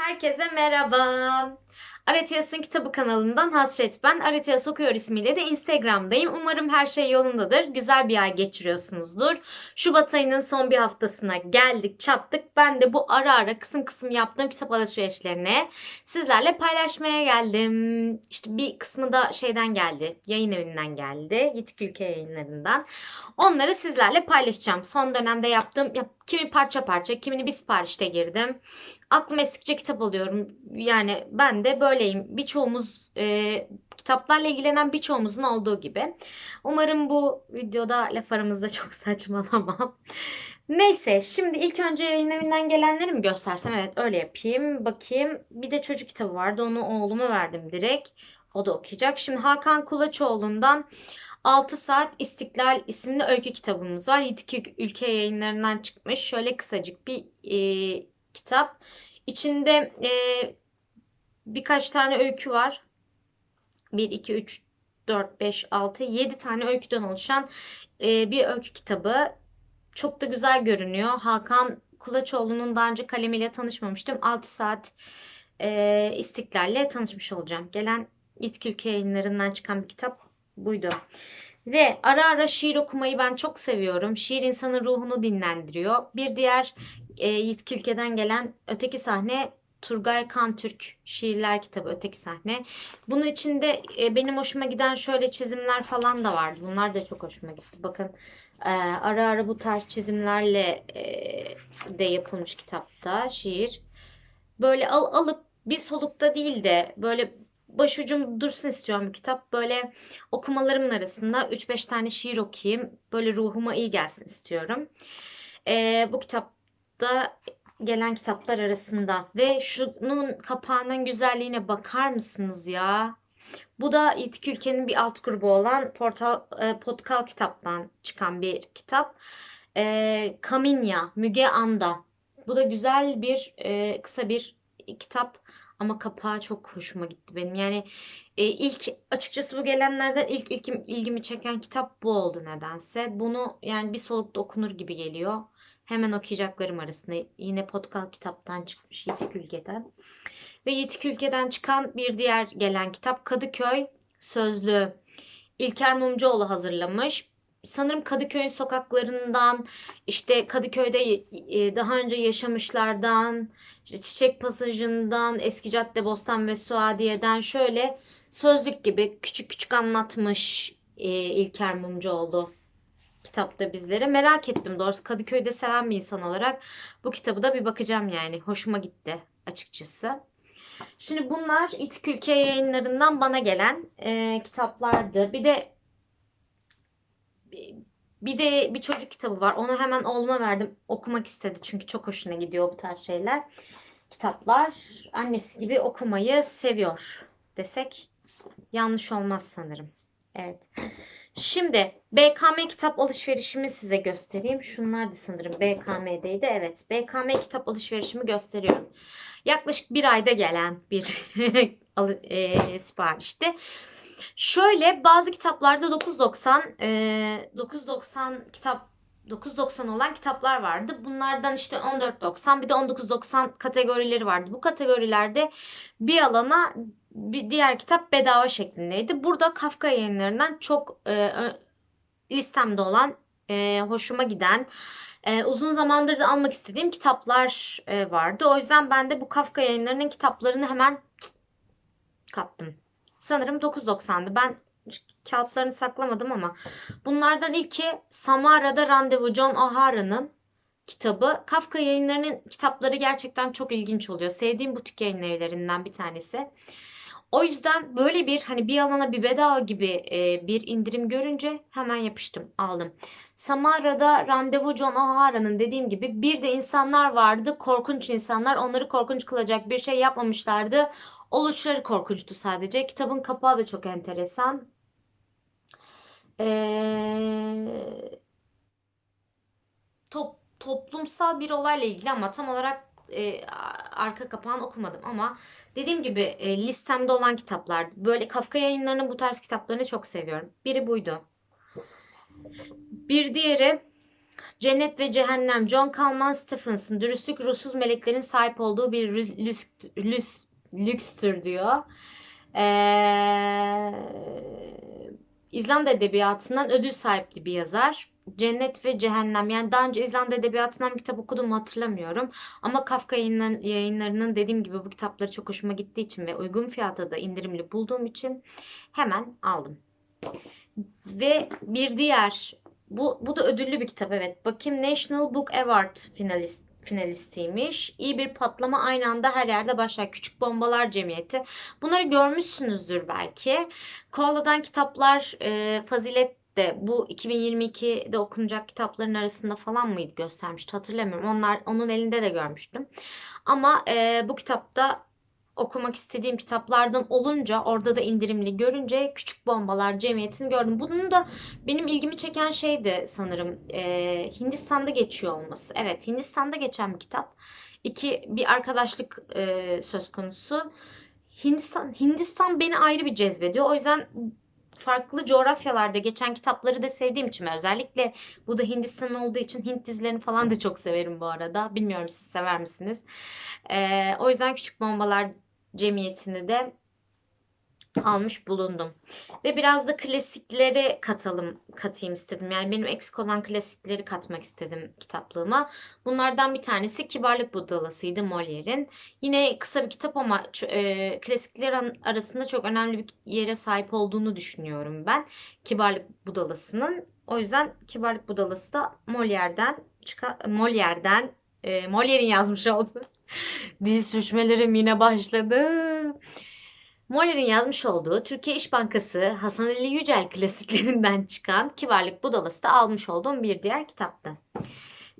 Herkese merhaba. Aretiyas'ın kitabı kanalından Hasret ben. Aretiyas okuyor ismiyle de Instagram'dayım. Umarım her şey yolundadır. Güzel bir ay geçiriyorsunuzdur. Şubat ayının son bir haftasına geldik, çattık. Ben de bu ara ara kısım kısım yaptığım kitap alışverişlerini sizlerle paylaşmaya geldim. İşte bir kısmı da şeyden geldi. Yayın evinden geldi. Yitik Ülke yayınlarından. Onları sizlerle paylaşacağım. Son dönemde yaptığım, ya, kimi parça parça, kimini bir siparişte girdim aklım eskikçe kitap alıyorum. Yani ben de böyleyim. Birçoğumuz e, kitaplarla ilgilenen birçoğumuzun olduğu gibi. Umarım bu videoda laf aramızda çok saçmalamam. Neyse şimdi ilk önce yayın evinden gelenleri mi göstersem? Evet öyle yapayım. Bakayım. Bir de çocuk kitabı vardı. Onu oğluma verdim direkt. O da okuyacak. Şimdi Hakan Kulaçoğlu'ndan 6 Saat İstiklal isimli öykü kitabımız var. Yitik Ülke yayınlarından çıkmış. Şöyle kısacık bir e, kitap. İçinde e, birkaç tane öykü var. 1, 2, 3, 4, 5, 6, 7 tane öyküden oluşan e, bir öykü kitabı. Çok da güzel görünüyor. Hakan Kulaçoğlu'nun daha önce kalemiyle tanışmamıştım. 6 saat e, İstiklal'le tanışmış olacağım. Gelen İtki Ülke yayınlarından çıkan bir kitap buydu. Ve ara ara şiir okumayı ben çok seviyorum. Şiir insanın ruhunu dinlendiriyor. Bir diğer e, Yiğit Ülke'den gelen öteki sahne Turgay Kantürk şiirler kitabı öteki sahne. Bunun içinde e, benim hoşuma giden şöyle çizimler falan da vardı. Bunlar da çok hoşuma gitti. Bakın e, ara ara bu tarz çizimlerle e, de yapılmış kitapta şiir. Böyle al, alıp bir solukta değil de böyle başucum dursun istiyorum bu kitap. Böyle okumalarımın arasında 3-5 tane şiir okuyayım. Böyle ruhuma iyi gelsin istiyorum. E, bu kitapta gelen kitaplar arasında ve şunun kapağının güzelliğine bakar mısınız ya? Bu da İtik Ülke'nin bir alt grubu olan Portal, e, Potkal kitaptan çıkan bir kitap. E, Kaminya, Müge Anda. Bu da güzel bir e, kısa bir kitap ama kapağı çok hoşuma gitti benim. Yani e, ilk açıkçası bu gelenlerden ilk ilgim, ilgimi çeken kitap bu oldu nedense. Bunu yani bir solukta okunur gibi geliyor. Hemen okuyacaklarım arasında. Yine Potkal kitaptan çıkmış Yitik Ülke'den. Ve Yitik Ülke'den çıkan bir diğer gelen kitap Kadıköy Sözlü. İlker Mumcuoğlu hazırlamış. Sanırım Kadıköy'ün sokaklarından, işte Kadıköy'de e, daha önce yaşamışlardan, işte Çiçek Pasajı'ndan, Eski Cadde Bostan ve Suadiye'den şöyle sözlük gibi küçük küçük anlatmış e, İlker Mumcuoğlu kitapta bizlere. Merak ettim doğrusu Kadıköy'de seven bir insan olarak bu kitabı da bir bakacağım yani. Hoşuma gitti açıkçası. Şimdi bunlar İtik Ülke yayınlarından bana gelen e, kitaplardı. Bir de bir de bir çocuk kitabı var. Onu hemen oğluma verdim. Okumak istedi çünkü çok hoşuna gidiyor bu tarz şeyler. Kitaplar annesi gibi okumayı seviyor desek yanlış olmaz sanırım. Evet. Şimdi BKM kitap alışverişimi size göstereyim. Şunlar da sanırım BKM'deydi. Evet. BKM kitap alışverişimi gösteriyorum. Yaklaşık bir ayda gelen bir e, siparişti. Şöyle bazı kitaplarda 9.90 e, 9.90 kitap 9.90 olan kitaplar vardı. Bunlardan işte 14.90 bir de 19.90 kategorileri vardı. Bu kategorilerde bir alana bir diğer kitap bedava şeklindeydi. Burada Kafka yayınlarından çok e, listemde olan e, hoşuma giden e, uzun zamandır da almak istediğim kitaplar e, vardı. O yüzden ben de bu Kafka yayınlarının kitaplarını hemen kaptım. Sanırım 9.90'dı. Ben kağıtlarını saklamadım ama bunlardan ilki Samara'da Randevu John O'Hara'nın kitabı. Kafka yayınlarının kitapları gerçekten çok ilginç oluyor. Sevdiğim butik yayın evlerinden bir tanesi. O yüzden böyle bir hani bir alana bir bedava gibi e, bir indirim görünce hemen yapıştım aldım. Samara'da Randevu John O'Hara'nın dediğim gibi bir de insanlar vardı korkunç insanlar onları korkunç kılacak bir şey yapmamışlardı. Oluşları korkunçtu sadece. Kitabın kapağı da çok enteresan. Ee, top, toplumsal bir olayla ilgili ama tam olarak e, arka kapağını okumadım ama dediğim gibi e, listemde olan kitaplar. Böyle Kafka yayınlarının bu tarz kitaplarını çok seviyorum. Biri buydu. Bir diğeri Cennet ve Cehennem, John Kalman Stephenson, dürüstlük ruhsuz meleklerin sahip olduğu bir lüks, lüks, lükstür diyor. Ee, İzlanda Edebiyatı'ndan ödül sahipli bir yazar. Cennet ve Cehennem. Yani daha önce İzlanda Edebiyatı'ndan bir kitap okuduğumu hatırlamıyorum. Ama Kafka yayınlarının dediğim gibi bu kitapları çok hoşuma gittiği için ve uygun fiyata da indirimli bulduğum için hemen aldım. Ve bir diğer bu, bu da ödüllü bir kitap evet. Bakayım National Book Award finalist finalistiymiş. İyi bir patlama aynı anda her yerde başlar. Küçük Bombalar Cemiyeti. Bunları görmüşsünüzdür belki. Koala'dan kitaplar e, Fazilet de bu 2022'de okunacak kitapların arasında falan mıydı göstermişti hatırlamıyorum. Onlar onun elinde de görmüştüm. Ama e, bu kitapta okumak istediğim kitaplardan olunca orada da indirimli görünce Küçük Bombalar Cemiyeti'ni gördüm. Bunun da benim ilgimi çeken şeydi sanırım e, Hindistan'da geçiyor olması. Evet Hindistan'da geçen bir kitap. İki bir arkadaşlık e, söz konusu. Hindistan Hindistan beni ayrı bir cezbediyor. O yüzden farklı coğrafyalarda geçen kitapları da sevdiğim için özellikle bu da Hindistan olduğu için Hint dizilerini falan da çok severim bu arada. Bilmiyorum siz sever misiniz? Ee, o yüzden Küçük Bombalar Cemiyeti'ni de almış bulundum. Ve biraz da klasikleri katalım, katayım istedim. Yani benim eksik olan klasikleri katmak istedim kitaplığıma. Bunlardan bir tanesi Kibarlık Budalası'ydı Molière'in. Yine kısa bir kitap ama e, klasikler arasında çok önemli bir yere sahip olduğunu düşünüyorum ben. Kibarlık Budalası'nın. O yüzden Kibarlık Budalası da Molière'den Molière'den e, Molière'in yazmış olduğu. Dil sürçmelerim yine başladı. Moller'in yazmış olduğu Türkiye İş Bankası Hasan Ali Yücel klasiklerinden çıkan Kibarlık Budalası da almış olduğum bir diğer kitaptı.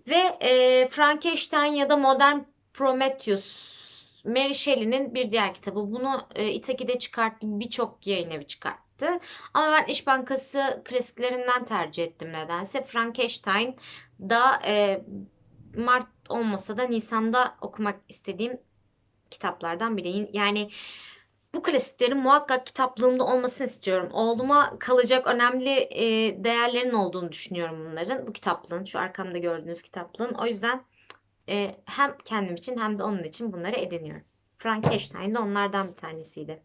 Ve e, Frankenstein ya da Modern Prometheus Mary Shelley'nin bir diğer kitabı. Bunu e, İtaki'de çıkarttı. Birçok yayın evi çıkarttı. Ama ben İş Bankası klasiklerinden tercih ettim nedense. Frankenstein da e, Mart olmasa da Nisan'da okumak istediğim kitaplardan biri. Yani bu klasiklerin muhakkak kitaplığımda olmasını istiyorum. Oğluma kalacak önemli e, değerlerin olduğunu düşünüyorum bunların. Bu kitaplığın, şu arkamda gördüğünüz kitaplığın. O yüzden e, hem kendim için hem de onun için bunları ediniyorum. Frankenstein de onlardan bir tanesiydi.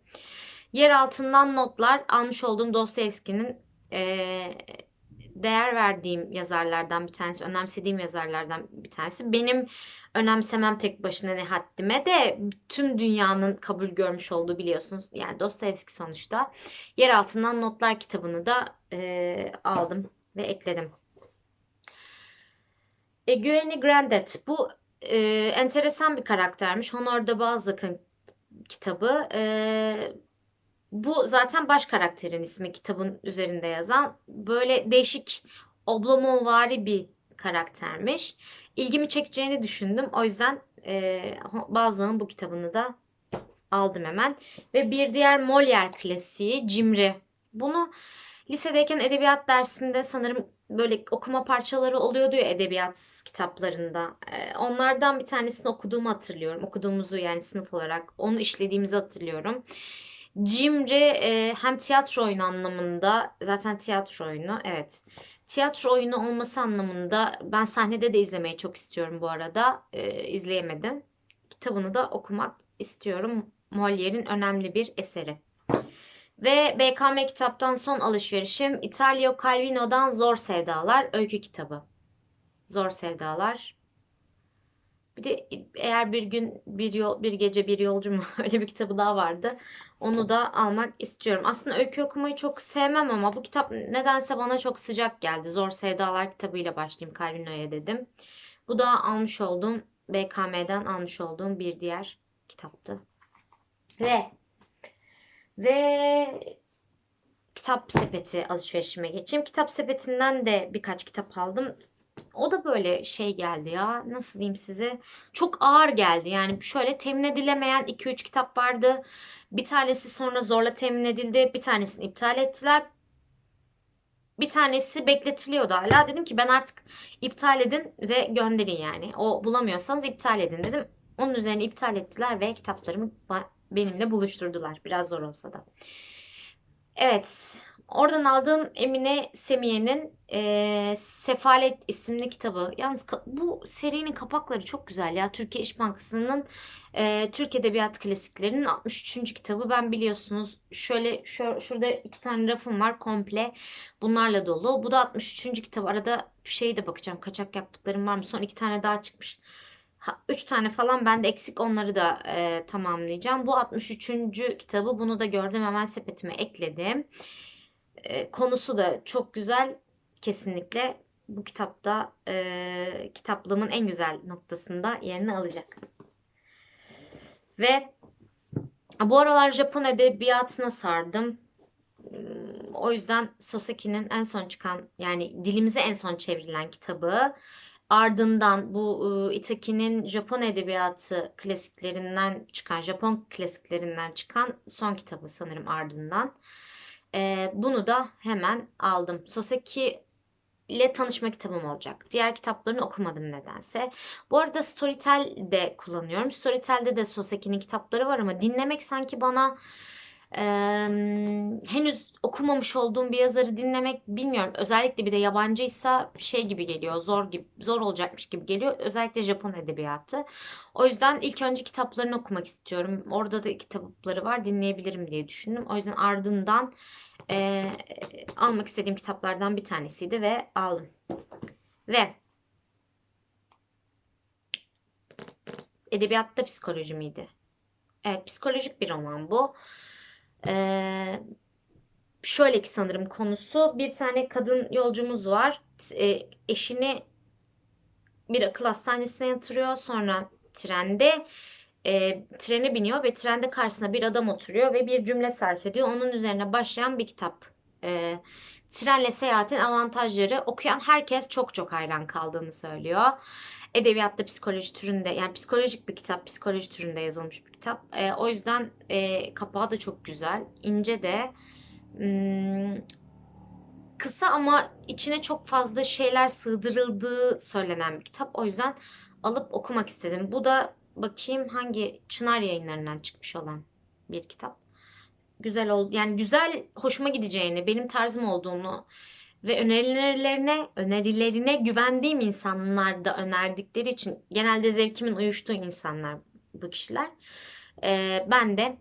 Yer altından notlar almış olduğum Dostoyevski'nin e, değer verdiğim yazarlardan bir tanesi, önemsediğim yazarlardan bir tanesi. Benim önemsemem tek başına ne haddime de tüm dünyanın kabul görmüş olduğu biliyorsunuz. Yani Dostoyevski sonuçta. Yer altından notlar kitabını da e, aldım ve ekledim. Eugenie Grandet. Bu e, enteresan bir karaktermiş. Honor de Balzac'ın kitabı. E, bu zaten baş karakterin ismi kitabın üzerinde yazan. Böyle değişik oblomovari bir karaktermiş. İlgimi çekeceğini düşündüm. O yüzden e, Balzac'ın bu kitabını da aldım hemen. Ve bir diğer Molière klasiği Cimri. Bunu lisedeyken edebiyat dersinde sanırım böyle okuma parçaları oluyordu ya edebiyat kitaplarında. Ee, onlardan bir tanesini okuduğumu hatırlıyorum. Okuduğumuzu yani sınıf olarak onu işlediğimizi hatırlıyorum. Cimri e, hem tiyatro oyunu anlamında zaten tiyatro oyunu evet. Tiyatro oyunu olması anlamında ben sahnede de izlemeyi çok istiyorum bu arada. Ee, izleyemedim. Kitabını da okumak istiyorum. Molière'in önemli bir eseri. Ve BKM kitaptan son alışverişim Italio Calvino'dan Zor Sevdalar öykü kitabı. Zor Sevdalar. Bir de eğer bir gün bir yol bir gece bir yolcu mu öyle bir kitabı daha vardı. Onu da almak istiyorum. Aslında öykü okumayı çok sevmem ama bu kitap nedense bana çok sıcak geldi. Zor Sevdalar kitabıyla başlayayım Calvino'ya dedim. Bu da almış olduğum BKM'den almış olduğum bir diğer kitaptı. Ve ve kitap sepeti alışverişime geçeyim. Kitap sepetinden de birkaç kitap aldım. O da böyle şey geldi ya. Nasıl diyeyim size? Çok ağır geldi. Yani şöyle temin edilemeyen 2-3 kitap vardı. Bir tanesi sonra zorla temin edildi. Bir tanesini iptal ettiler. Bir tanesi bekletiliyordu hala. Dedim ki ben artık iptal edin ve gönderin yani. O bulamıyorsanız iptal edin dedim. Onun üzerine iptal ettiler ve kitaplarımı benimle buluşturdular. Biraz zor olsa da. Evet. Oradan aldığım Emine Semiye'nin eee, Sefalet isimli kitabı. Yalnız bu serinin kapakları çok güzel ya. Türkiye İş Bankası'nın eee Türk Edebiyat Klasiklerinin 63. kitabı. Ben biliyorsunuz şöyle şu, şurada iki tane rafım var komple bunlarla dolu. Bu da 63. kitap. Arada şey de bakacağım kaçak yaptıklarım var mı? Son iki tane daha çıkmış. Ha, üç tane falan bende eksik onları da eee, tamamlayacağım. Bu 63. kitabı bunu da gördüm hemen sepetime ekledim. E, konusu da çok güzel. Kesinlikle bu kitapta e, kitaplığımın en güzel noktasında yerini alacak. Ve bu aralar Japon edebiyatına sardım. Hmm, O yüzden Soseki'nin en son çıkan yani dilimize en son çevrilen kitabı ardından bu e, Itaki'nin Japon edebiyatı klasiklerinden çıkan Japon klasiklerinden çıkan son kitabı sanırım ardından. Ee, bunu da hemen aldım. Soseki ile tanışma kitabım olacak. Diğer kitaplarını okumadım nedense. Bu arada Storytel de kullanıyorum. Storytel'de de Soseki'nin kitapları var ama dinlemek sanki bana eee, henüz okumamış olduğum bir yazarı dinlemek bilmiyorum. Özellikle bir de yabancıysa şey gibi geliyor. Zor gibi zor olacakmış gibi geliyor. Özellikle Japon edebiyatı. O yüzden ilk önce kitaplarını okumak istiyorum. Orada da kitapları var dinleyebilirim diye düşündüm. O yüzden ardından eee, almak istediğim kitaplardan bir tanesiydi ve aldım. Ve edebiyatta psikoloji miydi? Evet, psikolojik bir roman bu. Eee şöyle ki sanırım konusu bir tane kadın yolcumuz var. E, eşini bir akıl hastanesine yatırıyor. Sonra trende e, trene biniyor ve trende karşısına bir adam oturuyor ve bir cümle sarf ediyor. Onun üzerine başlayan bir kitap. E, trenle seyahatin avantajları okuyan herkes çok çok hayran kaldığını söylüyor. Edebiyatta psikoloji türünde yani psikolojik bir kitap, psikoloji türünde yazılmış bir kitap. E, o yüzden e, kapağı da çok güzel, ince de. Hmm, kısa ama içine çok fazla şeyler sığdırıldığı söylenen bir kitap. O yüzden alıp okumak istedim. Bu da bakayım hangi Çınar yayınlarından çıkmış olan bir kitap. Güzel oldu. Yani güzel, hoşuma gideceğini, benim tarzım olduğunu ve önerilerine, önerilerine güvendiğim insanlar da önerdikleri için genelde zevkimin uyuştuğu insanlar bu kişiler. Ee, ben de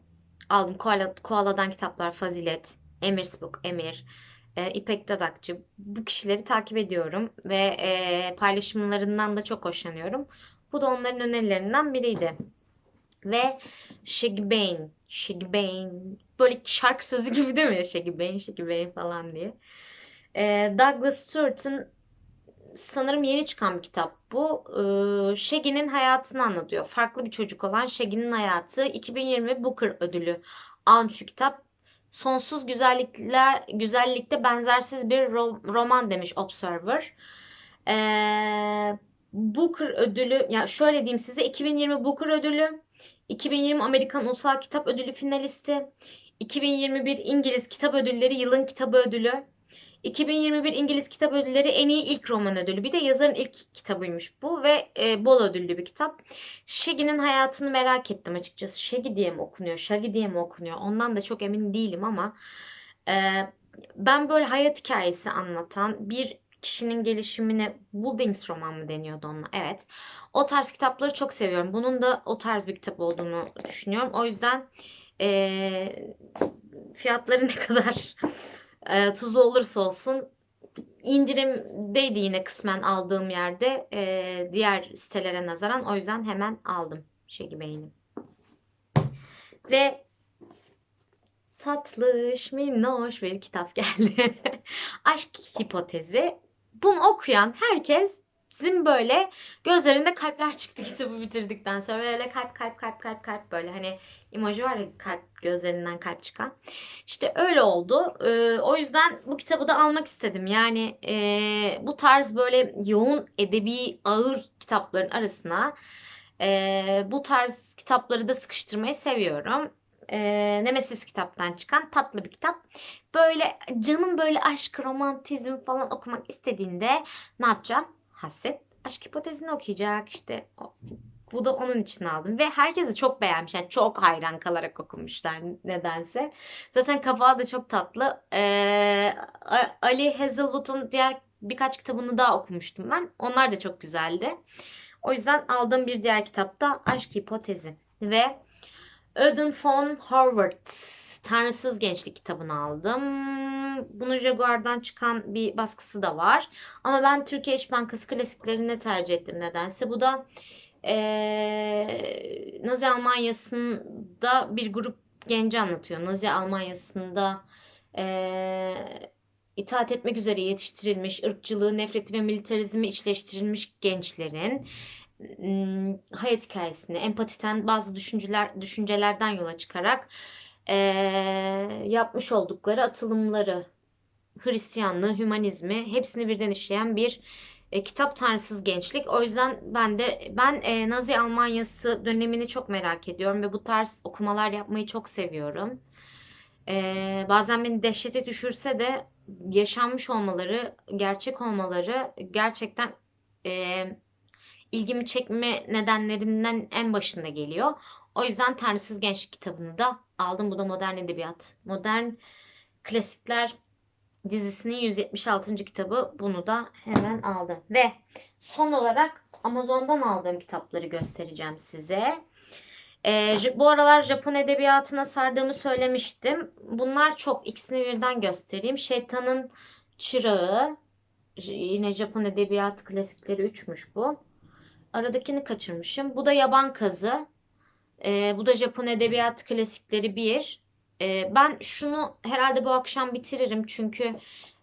aldım. Koala, Koala'dan kitaplar Fazilet, Emir's Book, Emir, e, İpek Dadakçı. Bu kişileri takip ediyorum ve e, paylaşımlarından da çok hoşlanıyorum. Bu da onların önerilerinden biriydi. Ve Shaggy Bane, böyle şarkı sözü gibi değil mi? Shaggy Bane falan diye. E, Douglas Stewart'ın sanırım yeni çıkan bir kitap bu. Ee, Shaggy'nin hayatını anlatıyor. Farklı bir çocuk olan Shaggy'nin hayatı. 2020 Booker ödülü almış bir kitap. Sonsuz güzellikler, güzellikte benzersiz bir ro- roman demiş Observer. Ee, Booker ödülü, ya şöyle diyeyim size 2020 Booker ödülü, 2020 Amerikan Ulusal Kitap Ödülü finalisti, 2021 İngiliz Kitap Ödülleri Yılın Kitabı Ödülü, 2021 İngiliz Kitap Ödülleri en iyi ilk roman ödülü. Bir de yazarın ilk kitabıymış bu ve e, bol ödüllü bir kitap. Shaggy'nin hayatını merak ettim açıkçası. Shaggy diye mi okunuyor, Shaggy diye mi okunuyor? Ondan da çok emin değilim ama e, ben böyle hayat hikayesi anlatan bir kişinin gelişimine Buildings roman mı deniyordu ona? Evet. O tarz kitapları çok seviyorum. Bunun da o tarz bir kitap olduğunu düşünüyorum. O yüzden e, fiyatları ne kadar e, tuzlu olursa olsun indirimdeydi yine kısmen aldığım yerde e, diğer sitelere nazaran. O yüzden hemen aldım Şegi Bey'ini. Ve tatlış, minnoş bir kitap geldi. Aşk hipotezi. Bunu okuyan herkes Bizim böyle gözlerinde kalpler çıktı kitabı bitirdikten sonra böyle kalp kalp kalp kalp kalp böyle hani emoji var ya kalp gözlerinden kalp çıkan. İşte öyle oldu. Ee, o yüzden bu kitabı da almak istedim. Yani e, bu tarz böyle yoğun edebi ağır kitapların arasına e, bu tarz kitapları da sıkıştırmayı seviyorum. E, Nemesis kitaptan çıkan tatlı bir kitap. Böyle canım böyle aşk, romantizm falan okumak istediğinde ne yapacağım? Hasret aşk hipotezini okuyacak işte Bu da onun için aldım. Ve herkes de çok beğenmiş. Yani çok hayran kalarak okumuşlar nedense. Zaten kapağı da çok tatlı. Ee, Ali Hazelwood'un diğer birkaç kitabını daha okumuştum ben. Onlar da çok güzeldi. O yüzden aldığım bir diğer kitap da Aşk Hipotezi. Ve Ödün von Harvard Tanrısız Gençlik kitabını aldım. Bunun Jaguar'dan çıkan bir baskısı da var. Ama ben Türkiye İş Bankası klasiklerini tercih ettim nedense. Bu da eee Nazi Almanya'sında bir grup genci anlatıyor. Nazi Almanya'sında eee itaat etmek üzere yetiştirilmiş, ırkçılığı, nefreti ve militarizmi işleştirilmiş gençlerin hayat hikayesini, empatiden bazı düşünceler düşüncelerden yola çıkarak eee, yapmış oldukları atılımları, Hristiyanlığı, hümanizmi hepsini birden işleyen bir e, kitap Tanrısız Gençlik. O yüzden ben de ben e, Nazi Almanyası dönemini çok merak ediyorum ve bu tarz okumalar yapmayı çok seviyorum. E, bazen beni dehşete düşürse de yaşanmış olmaları, gerçek olmaları gerçekten e, ilgimi çekme nedenlerinden en başında geliyor. O yüzden Tanrısız Gençlik kitabını da aldım. Bu da modern edebiyat. Modern klasikler dizisinin 176. kitabı. Bunu da hemen aldım. Ve son olarak Amazon'dan aldığım kitapları göstereceğim size. Ee, bu aralar Japon edebiyatına sardığımı söylemiştim. Bunlar çok ikisini birden göstereyim. Şeytanın Çırağı. Yine Japon edebiyat klasikleri 3'müş bu. Aradakini kaçırmışım. Bu da Yaban Kazı. Ee, bu da Japon edebiyat klasikleri 1. Ee, ben şunu herhalde bu akşam bitiririm çünkü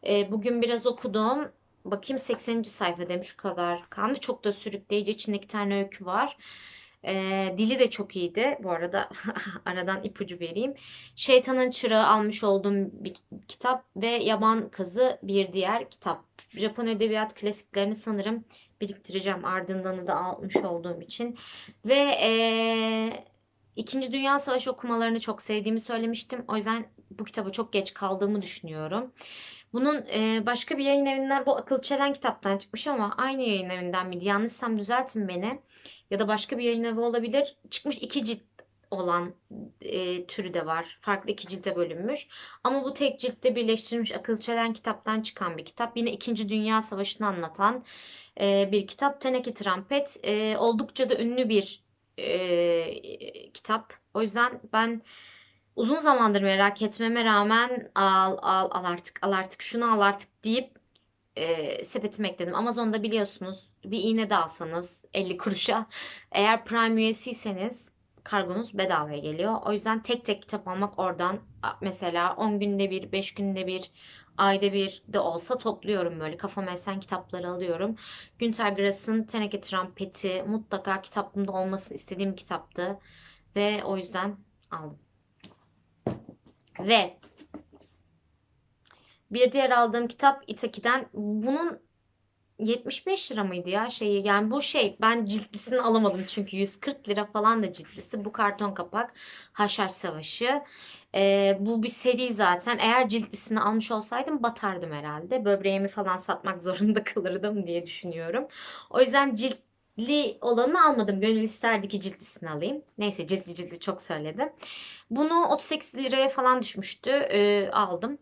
e, bugün biraz okudum. Bakayım 80. sayfadayım şu kadar kalmış. Çok da sürükleyici. İçinde iki tane öykü var. Ee, dili de çok iyiydi. Bu arada aradan ipucu vereyim. Şeytanın Çırağı almış olduğum bir kitap ve Yaban Kazı bir diğer kitap. Japon edebiyat klasiklerini sanırım biriktireceğim ardından da almış olduğum için. Ve eee İkinci Dünya Savaşı okumalarını çok sevdiğimi söylemiştim. O yüzden bu kitaba çok geç kaldığımı düşünüyorum. Bunun e, başka bir yayın evinden bu Akıl Çelen kitaptan çıkmış ama aynı yayın evinden miydi? Yanlışsam düzeltin beni. Ya da başka bir yayın evi olabilir. Çıkmış iki cilt olan e, türü de var. Farklı iki cilte bölünmüş. Ama bu tek ciltte birleştirilmiş Akıl Çelen kitaptan çıkan bir kitap. Yine İkinci Dünya Savaşı'nı anlatan e, bir kitap. Teneke Trampet. E, oldukça da ünlü bir e, kitap. O yüzden ben uzun zamandır merak etmeme rağmen al al al artık al artık şunu al artık deyip e, sepetime ekledim. Amazon'da biliyorsunuz bir iğne de alsanız 50 kuruşa eğer Prime üyesiyseniz kargonuz bedavaya geliyor. O yüzden tek tek kitap almak oradan mesela 10 günde bir, 5 günde bir, ayda bir de olsa topluyorum böyle. Kafama esen kitapları alıyorum. Günter Grass'ın Teneke Trampeti mutlaka kitabımda olmasını istediğim kitaptı. Ve o yüzden aldım. Ve bir diğer aldığım kitap Itaki'den. Bunun 75 lira mıydı ya şeyi? Yani bu şey ben ciltlisini alamadım çünkü 140 lira falan da ciltlisi bu karton kapak Haşhaş Savaşı. Ee, bu bir seri zaten. Eğer ciltlisini almış olsaydım batardım herhalde. Böbreğimi falan satmak zorunda kalırdım diye düşünüyorum. O yüzden ciltli olanı almadım. Gönül isterdi ki ciltlisini alayım. Neyse ciltli ciltli çok söyledim bunu 38 liraya falan düşmüştü Ee, aldım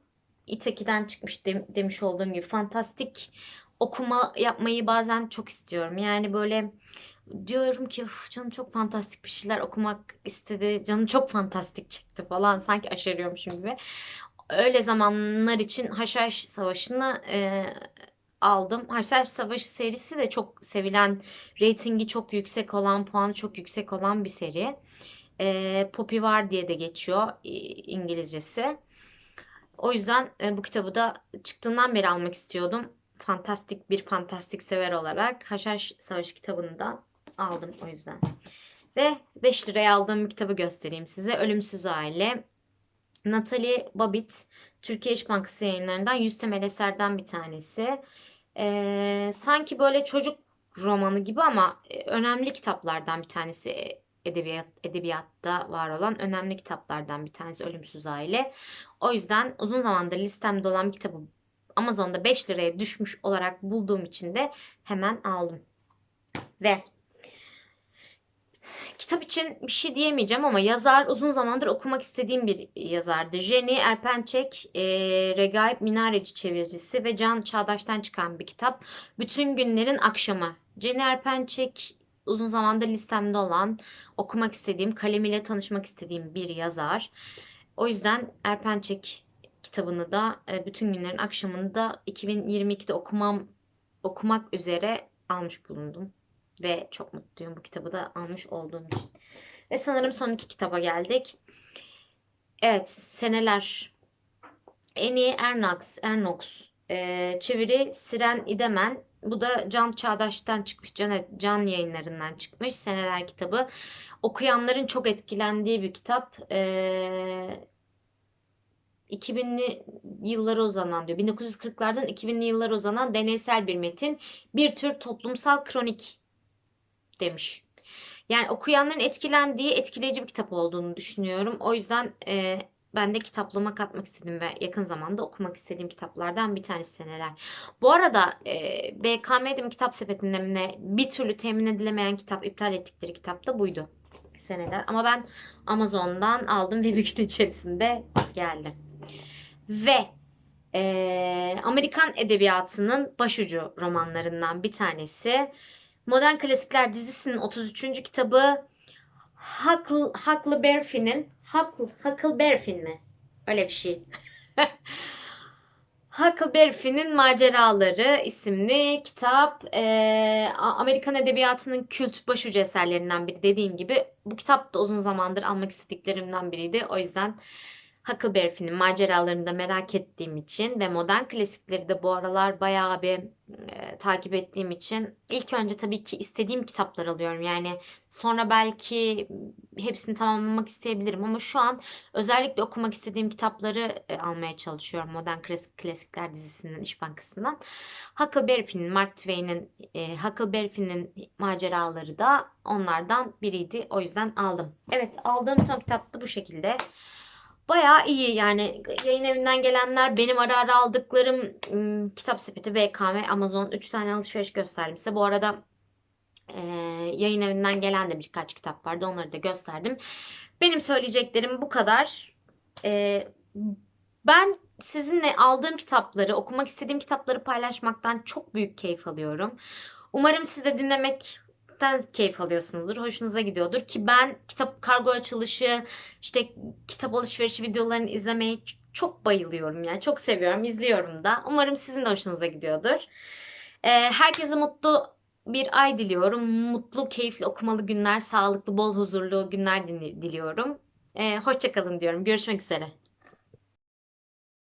İtaki'den çıkmış dem- demiş olduğum gibi fantastik okuma yapmayı bazen çok istiyorum. Yani böyle diyorum ki "Uf, canım çok fantastik bir şeyler okumak istedi. Canım çok fantastik çıktı falan. Sanki aşeriyormuşum gibi. Öyle zamanlar için Haşhaş Savaşı'nı e, aldım. Haşhaş Savaşı serisi de çok sevilen, reytingi çok yüksek olan, puanı çok yüksek olan bir seri. E, Poppy var diye de geçiyor İngilizcesi. O yüzden e, bu kitabı da çıktığından beri almak istiyordum. Fantastik bir fantastik sever olarak Haşhaş Savaşı kitabını da aldım o yüzden. Ve 5 liraya aldığım bir kitabı göstereyim size. Ölümsüz Aile. Natalie Babbitt, Türkiye İş Bankası yayınlarından 100 temel eserden bir tanesi. Ee, sanki böyle çocuk romanı gibi ama e, önemli kitaplardan bir tanesi. Edebiyat, edebiyatta var olan önemli kitaplardan bir tanesi Ölümsüz Aile. O yüzden uzun zamandır listemde olan bir kitabı Amazon'da 5 liraya düşmüş olarak bulduğum için de hemen aldım. Ve kitap için bir şey diyemeyeceğim ama yazar uzun zamandır okumak istediğim bir yazardı. Jenny Erpençek, e, Regaip Minareci çevirisi ve Can Çağdaş'tan çıkan bir kitap. Bütün Günlerin Akşamı. Jenny Erpençek uzun zamandır listemde olan, okumak istediğim, kalemiyle tanışmak istediğim bir yazar. O yüzden Erpençek kitabını da e, Bütün Günlerin Akşamını da 2022'de okumam okumak üzere almış bulundum. Ve çok mutluyum bu kitabı da almış olduğum için. Ve sanırım son iki kitaba geldik. Evet, seneler. Eni Ernox, Ernox. Ee, çeviri Siren İdemen. Bu da Can Çağdaş'tan çıkmış, Can, Can yayınlarından çıkmış. Seneler kitabı. Okuyanların çok etkilendiği bir kitap. Ee, 2000'li yıllara uzanan diyor. 1940'lardan 2000'li yıllara uzanan deneysel bir metin. Bir tür toplumsal kronik demiş. Yani okuyanların etkilendiği etkileyici bir kitap olduğunu düşünüyorum. O yüzden e, ben de kitaplığıma katmak istedim ve yakın zamanda okumak istediğim kitaplardan bir tanesi seneler. Bu arada e, BKM'de mi kitap sepetinde bir türlü temin edilemeyen kitap iptal ettikleri kitap da buydu seneler. Ama ben Amazon'dan aldım ve bir gün içerisinde geldi. Ve e, Amerikan edebiyatının başucu romanlarından bir tanesi. Modern Klasikler dizisinin 33. kitabı Huckle, Huckleberry'nin Huckle, Huckleberry mi? Öyle bir şey. Huckleberry'nin Maceraları isimli kitap A- Amerikan edebiyatının kült başucu eserlerinden biri. Dediğim gibi bu kitap da uzun zamandır almak istediklerimden biriydi. O yüzden Huckleberry'nin maceralarını da merak ettiğim için ve modern klasikleri de bu aralar bayağı bir e, takip ettiğim için ilk önce tabii ki istediğim kitaplar alıyorum. Yani sonra belki hepsini tamamlamak isteyebilirim ama şu an özellikle okumak istediğim kitapları e, almaya çalışıyorum. Modern Klasik Klasikler dizisinin İş Bankası'ndan. Huckleberry Finn'in, Mark Twain'in e, Huckleberry Finn'in maceraları da onlardan biriydi. O yüzden aldım. Evet aldığım son kitap da bu şekilde. Bayağı iyi yani yayın evinden gelenler benim ara ara aldıklarım ım, kitap sepeti, BKM, Amazon 3 tane alışveriş gösterdim size. Bu arada e, yayın evinden gelen de birkaç kitap vardı onları da gösterdim. Benim söyleyeceklerim bu kadar. E, ben sizinle aldığım kitapları, okumak istediğim kitapları paylaşmaktan çok büyük keyif alıyorum. Umarım siz de dinlemekten keyif alıyorsunuzdur, hoşunuza gidiyordur ki ben kitap kargo açılışı, işte kitap alışverişi videolarını izlemeyi çok bayılıyorum yani çok seviyorum, izliyorum da. Umarım sizin de hoşunuza gidiyordur. Ee, herkese mutlu bir ay diliyorum. Mutlu, keyifli okumalı günler, sağlıklı, bol huzurlu günler dili- diliyorum. Ee, hoşça kalın diyorum. Görüşmek üzere.